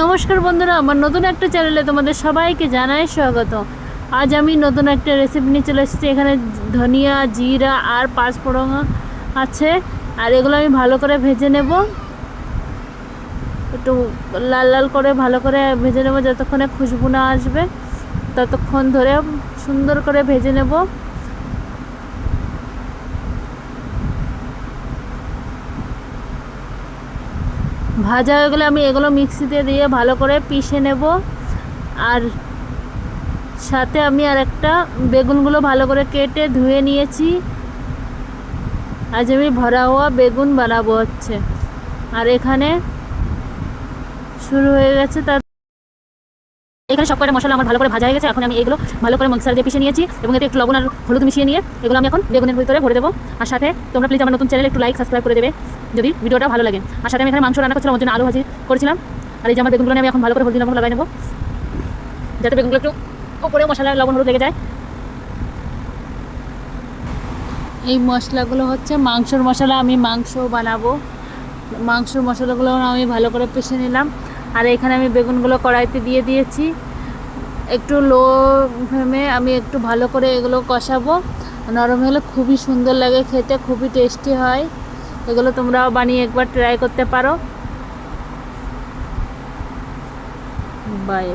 নমস্কার বন্ধুরা, আমার নতুন একটা চ্যানেলে তোমাদের সবাইকে জানাই স্বাগত। আজ আমি নতুন একটা রেসিপি নিয়ে চলে এসেছি, এখানে ধনিয়া, জিরা আর পাঁচফোড়ন আছে। আর এগুলো আমি ভালো করে ভেজে নেব। একটু লাল লাল করে ভালো করে ভেজে নেব, যতক্ষণে খুশবু না আসবে, ততক্ষণ ধরে সুন্দর করে ভেজে নেব। ভাজা হয়ে গেলে আমি এগুলো মিক্সিতে দিয়ে ভালো করে পিষে নেব। আর সাথে আমি আর একটা বেগুনগুলো ভালো করে কেটে ধুয়ে নিয়েছি। আজ আমি ভরা হওয়া বেগুন বানাবো হচ্ছে। আর এখানে শুরু হয়ে গেছে তার এখানে সব কটা মশলা আমার ভালো করে ভাজা হয়ে গেছে, এখন আমি এগুলো ভালো করে মিক্সার দিয়ে পিষে নিয়েছি এবং এতে একটু লবণ আর হলুদ মিশিয়ে নিয়ে এগুলো আমি এখন বেগুনের ভিতরে ভরে দেবো। আর সাথে তোমরা প্লিজ আমার নতুন চ্যানেল একটু লাইক সাবস্ক্রাইব করে দেবে, যদি ভিডিওটা ভালো লাগে। আর সাথে আমি এখানে মাংস রান্না করছিলাম, ওর জন্য আলু ভাজি করেছিলাম। আর এই যে আমার বেগুনগুলো আমি এখন ভালো করে হলদি লবণ লাগাই নেব। যাতে বেগুনগুলো একটু উপরে মশলা, লবণ, হলুদ লেগে যায়। এই মশলাগুলো হচ্ছে মাংসর মশলা, আমি মাংস বানাবো। মাংসর মশলাগুলো আমি ভালো করে পিষে নিলাম। আর এখানে আমি বেগুনগুলো কড়াইতে দিয়ে দিয়েছি। একটু লো ফ্লেমে আমি একটু ভালো করে এগুলো কষাবো। নরম হলে খুবই সুন্দর লাগে খেতে, খুবই টেস্টি হয়। এগুলো তোমরাও বানিয়ে একবার ট্রাই করতে পারো। বাই।